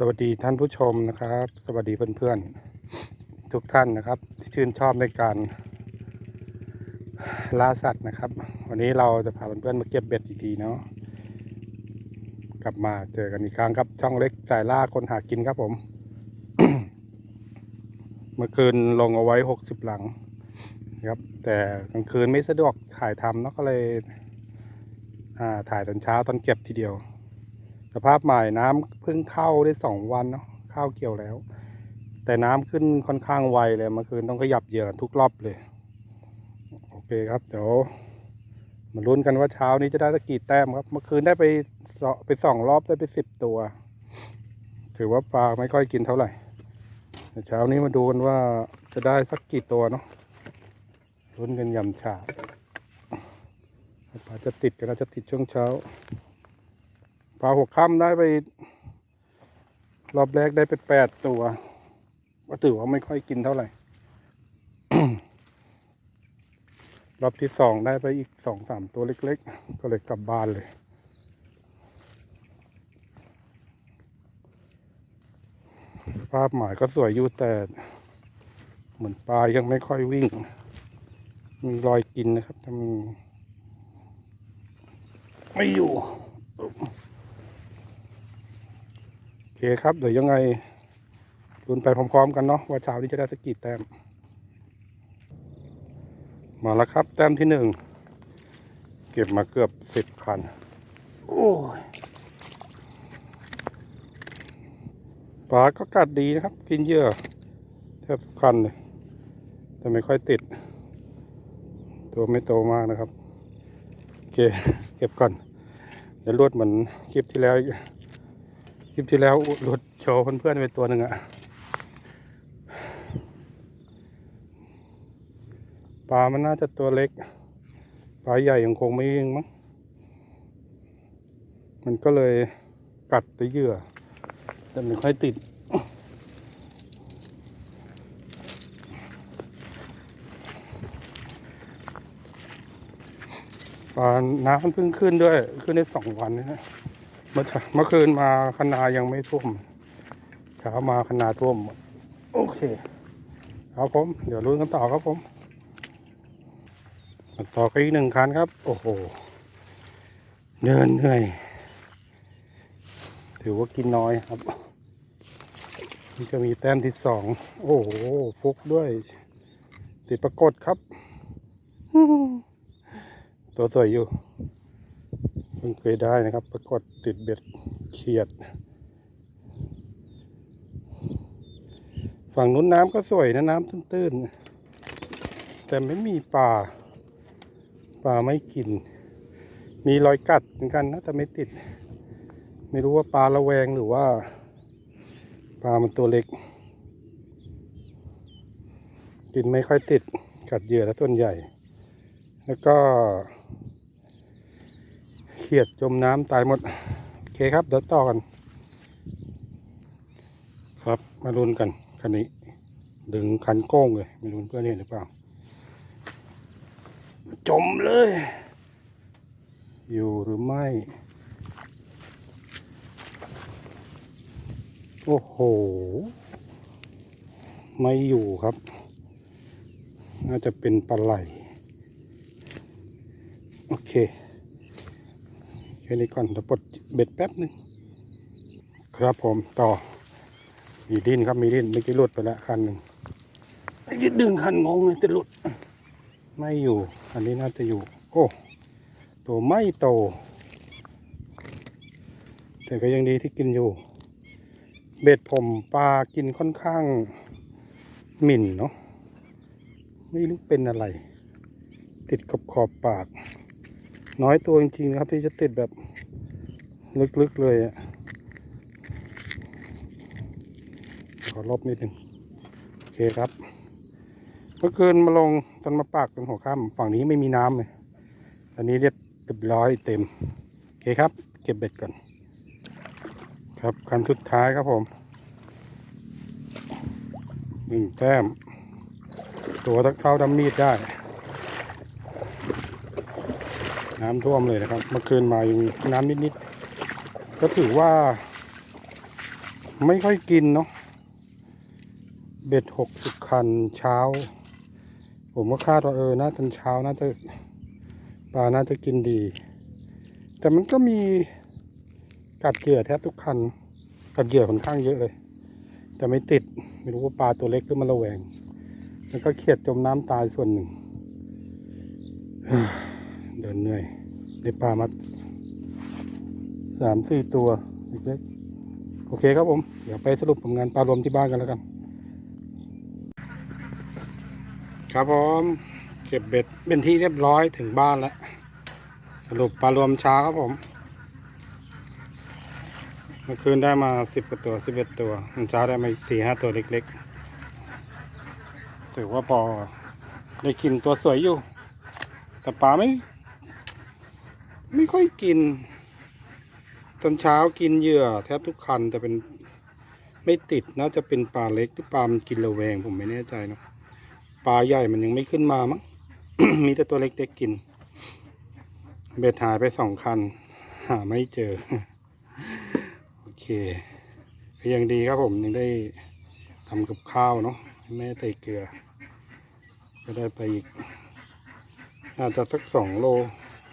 สวัสดีท่านผู้ชมนะครับ สวัสดีเพื่อนๆทุกท่านนะครับ ที่ชื่นชอบในการล่าสัตว์นะครับ วันนี้เราจะพาเพื่อนๆมาเก็บเบ็ดอีกทีเนาะกลับมาเจอกันอีกครั้งครับ ช่องเล็กจ่ายล่าคนหากินครับผม เมื่อคืนลงเอาไว้60หลังนะครับแต่กลางคืนไม่สะดวกถ่ายทำเนาะก็เลยถ่ายตอนเช้าตอนเก็บทีเดียว ภาพใหม่น้ำเพิ่งเข้าได้สองวันเนาะเข้าเกี่ยวแล้ว แต่น้ำขึ้นค่อนข้างไวเลยเมื่อคืนต้องขยับเหยื่อทุกรอบเลย โอเคครับเดี๋ยวมาลุ้นกันว่าเช้านี้จะได้สักกี่แต้มครับ เมื่อคืนได้ไปสองไปสองรอบได้ไปสิบตัว ถือว่าปลาไม่ค่อยกินเท่าไหร่แต่เช้านี้มาดูกันว่าจะได้สักกี่ตัวเนาะลุ้นกันยำฉาปลาจะติดกันนะจะติดช่วงเช้า ปลาหัวค่ำได้ไป รอบแรกได้ไปแปดตัวก็ถือว่าไม่ค่อยกินเท่าไหร่ รอบที่สองได้ไปอีกสองสามตัวเล็ก ๆ ก็เลยกลับบ้านเลย ภาพหมายก็สวยอยู่แต่ เหมือนปลายังไม่ค่อยวิ่ง มีรอยกินนะครับถ้ามีไม่อยู่ เคครับ เดี๋ยวยังไงรุนไปพร้อมๆกันเนาะว่าเช้านี้จะได้สกกี่แต้ม มาแล้วครับ แต้มที่หนึ่งเก็บมาเกือบสิบคัน โอ้ยปลาก็กัดดีนะครับ กินเยื่อแทบคันเลยแต่ไม่ค่อยติด ตัวไม่โตมากนะครับ โอเค เก็บก่อนเดี๋ยวรวดเหมือนคลิปที่แล้วอีก ลิปที่แล้วหลุดโชว์เพื่อนๆไปตัวหนึ่งอะปลามันน่าจะตัวเล็ก ปลาใหญ่ยังคงไม่ยิงมั้ง มันก็เลยกัดไปเหยื่อ แต่ไม่ค่อยติด ปลาน้ำมันเพิ่งขึ้นด้วย ขึ้นได้สองวันนี่นะ เมื่อเมื่อคืนมาคณายังไม่ท่วมเช้ามาคณาท่วม โอเคครับผม เดี๋ยวลุ้นกันต่อครับผมต่อกันอีกหนึ่งคันครับ โอ้โห เดินเหนื่อย ถือว่ากินน้อยครับนี่จะมีแต้มที่สอง โอ้โห ฟุกด้วย ติดปรากฏครับ ตัวสวยอยู่ เพิ่งเคยได้นะครับปรากฏติดเบ็ดเขียด ฝั่งนู้นน้ำก็สวยนะน้ำตื้นๆ แต่ไม่มีปลาปลาไม่กิน มีรอยกัดเหมือนกันนะแต่ไม่ติด ไม่รู้ว่าปลาระแวงหรือว่า ปลามันตัวเล็ก กินไม่ค่อยติดกัดเหยื่อแล้วส่วนใหญ่ แล้วก็ เขียดจมน้ำตายหมด โอเคครับ เดี๋ยวต่อกัน ครับมาลุ้นกันคันนี้ ดึงคันโก้งเลยไม่รู้เพื่อนเห็นหรือเปล่า จมเลย อยู่หรือไม่ โอ้โห ไม่อยู่ครับ น่าจะเป็นปลาไหล โอเค ค่นี้ก่อนเดี๋ยวปลดเบ็ดแป๊บหนึงครับผมต่อ มีดิ้นครับมีดิ้นเมื่อกี้หลุดไปแล้วคันหนึ่งไอ้ยึดดึงคันงงเลยจะหลุด ไม่อยู่ อันนี้น่าจะอยู่ โอ้ตัวไม่โต แต่ก็ยังดีที่กินอยู่ เบ็ดผมปลากินค่อนข้างหมิ่นเนาะไม่รู้เป็นอะไร ติดขอบขอบปาก น้อยตัวจริงๆนะครับที่จะติดแบบลึกๆเลยอะขอลบนิดหนึ่งโอเคครับเมื่อคืนมาลงตอนมาปากตอนหัวค่ำฝั่งนี้ไม่มีน้ำเลยอันนี้เรียบเรียบร้อยเต็มโอเคครับ เก็บเบ็ดก่อน ครับคันสุดท้ายครับผมหนึ่งแต้ม ตัวทักเท่าดำมีดได้ น้ำท่วมเลยนะครับ เมื่อคืนมายังมีน้ำนิดๆก็ถือว่า ไม่ค่อยกินเนาะเบ็ดหกสิบคันเช้า ผมก็คาดว่าเออน่าตอนเช้าน่าจะปลาน่าจะกินดี แต่มันก็มีกัดเหยื่อแทบทุกคันกัดเหยื่อค่อนข้างเยอะเลยแต่ไม่ติดไม่รู้ว่าปลาตัวเล็กหรือมันระแวง แล้วก็เขียดจมน้ำตายส่วนหนึ่ง เดินเหนื่อยได้ปลามาสามสี่ตัวเล็กๆโอเคครับผม เดี๋ยวไปสรุปผลงานปลารวมที่บ้านกันแล้วกัน ครับผมเก็บเบ็ดเป็นที่เรียบร้อยถึงบ้านแล้ว สรุปปลารวมเช้าครับผมเมื่อคืนได้มาสิบกว่าตัวสิบเอ็ดตัวมันเช้าได้มาสี่ห้าตัวเล็กๆถือว่าพอได้กินตัวสวยอยู่ แต่ปลาไม่ ไม่ค่อยกิน ตอนเช้ากินเหยื่อ แทบทุกคันแต่เป็นไม่ติดน่าจะเป็นปลาเล็กหรือปลามันกินระแวงผมไม่แน่ใจเนะปลาใหญ่มันยังไม่ขึ้นมามั้งมีแต่ตัวเล็กๆกิน เบ็ดหายไปสองคัน หาไม่เจอ โอเคยังดีครับผมยังได้ทำกับข้าวเนาะแม่ใส่เกลือ ก็ได้ไปอีกน่าจะสักสองโล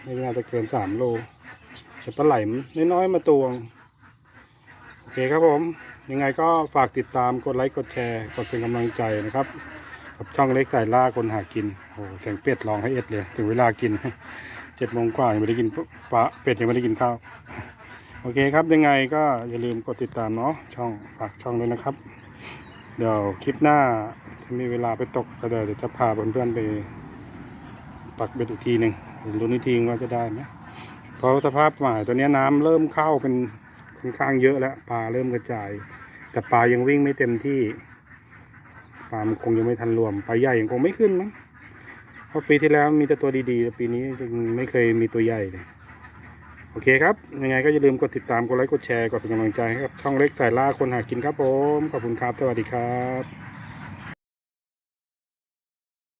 ไม่น่าจะเกินสามโลจะปลาไหลน้อยๆมาตวง โอเคครับผม ยังไงก็ฝากติดตามกดไลค์กดแชร์ กดเป็นกำลังใจนะครับกับช่องเล็กสายล่าคนหากินโอ้แสงเป็ดร้องให้เอ็ดเลย ถึงเวลากินเจ็ดโมงกว่ายังไม่ได้กินปลาเป็ดยังไม่ได้กินข้าว โอเคครับยังไงก็อย่าลืมกดติดตามเนาะช่องฝากช่องด้วยนะครับ เดี๋ยวคลิปหน้าถ้ามีเวลาไปตกก็เดี๋ยวจะพาเพื่อนๆไป ปักเบ็ดอีกทีหนึ่งลุ้นอีกทีว่าจะได้ไหมเพราะสภาพหมายตัวเนี้น้ำเริ่มเข้าเป็นค่อนข้างเยอะแล้วปลาเริ่มกระจาย แต่ปลายังวิ่งไม่เต็มที่ปลามันคงยังไม่ทันรวมปลาใหญ่ยังคงไม่ขึ้นมั้งเพราะปีที่แล้วมีแต่ตัวดีๆแต่ปีนี้ยังไม่เคยมีตัวใหญ่เลยโอเคครับ ยังไงก็อย่าลืมกดติดตาม กดไลค์ กดแชร์ กดเป็นกำลังใจให้กับช่องเล็กสายล่าคนหากินครับผม ขอบคุณครับ สวัสดีครับ